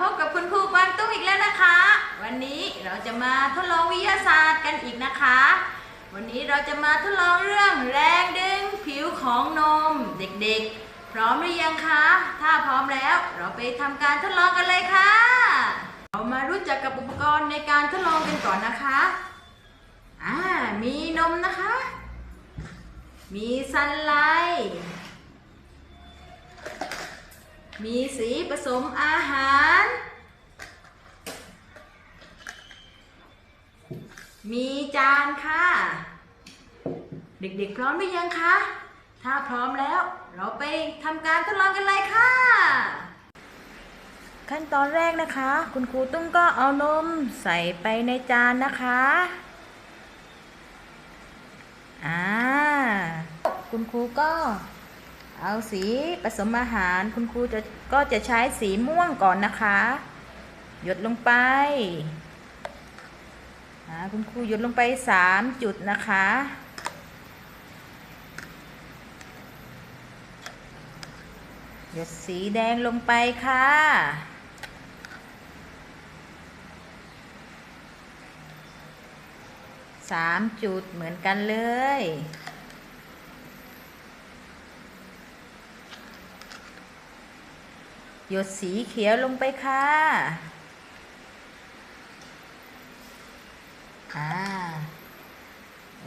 พบกับคุณครูกวางตุ้งอีกแล้วนะคะ วันนี้เราจะมาทดลองวิทยาศาสตร์กันอีกนะคะ วันนี้เราจะมาทดลองเรื่องแรงดึงผิวของนมเด็กๆ พร้อมหรือยังคะ ถ้าพร้อมแล้วเราไปทำการทดลองกันเลยค่ะ เรามารู้จักกับอุปกรณ์ในการทดลองกันก่อนนะคะอ่ามีนมนะคะ มีซันไลท์ มีสีผสมอาหาร มีจานค่ะ เด็กๆพร้อมหรือยังคะ ถ้าพร้อมแล้วเราไปทำการทดลองกันเลยค่ะ ขั้นตอนแรกนะคะ คุณครูตุ้มก็เอานมใส่ไปในจานนะคะอ่าคุณครูก็ เอาสีผสมอาหารคุณครูจะก็จะใช้สีม่วงก่อนนะคะ หยดลงไปอ่าคุณครูหยดลงไปสามจุดนะคะหยดสีแดงลงไปค่ะ สามจุดเหมือนกันเลย หยดสีเขียวลงไปค่ะอ่า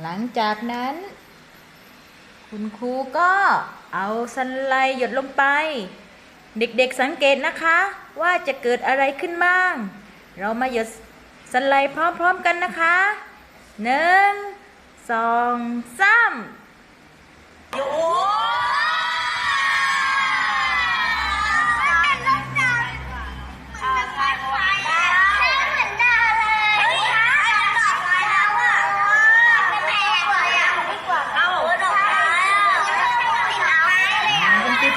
หลังจากนั้น คุณครูก็เอาสันไลหยดลงไป เด็กๆสังเกตนะคะ ว่าจะเกิดอะไรขึ้นบ้าง เรามาหยดสันไลพร้อมๆกันนะคะหนึ่งสองสามอ่า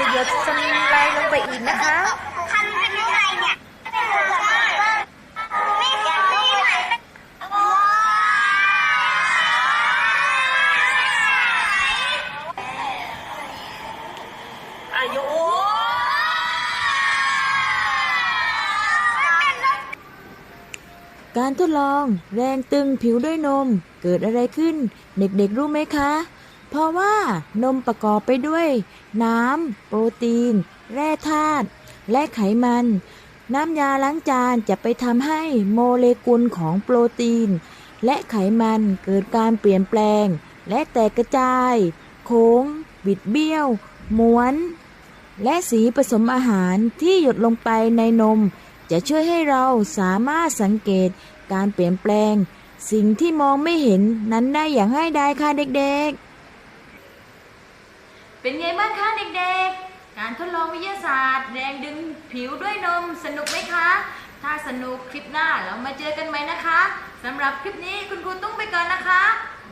จะหยดสไลด์ลงไปอีกนะคะอายุการทดลองแรงตึงผิวด้วยนมเกิดอะไรขึ้น เด็กๆรู้ไหมคะ เพราะว่านมประกอบไปด้วย น้ำ โปรตีน แร่ธาตุและไขมัน น้ำยาล้างจานจะไปทำให้โมเลกุลของโปรตีน และไขมันเกิดการเปลี่ยนแปลง และแตกกระจาย โค้ง บิดเบี้ยว ม้วน และสีผสมอาหารที่หยดลงไปในนม จะช่วยให้เราสามารถสังเกตการเปลี่ยนแปลง สิ่งที่มองไม่เห็นนั้นได้อย่างง่ายดายค่ะเด็กๆ เป็นไงบ้างคะเด็กๆ การทดลองวิทยาศาสตร์ แรงดึงผิวด้วยนมสนุกไหมคะ ถ้าสนุกคลิปหน้าเรามาเจอกันไหมนะคะสำหรับคลิปนี้คุณครูตุ้งไปก่อนนะคะ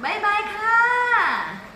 บ๊ายบายค่ะ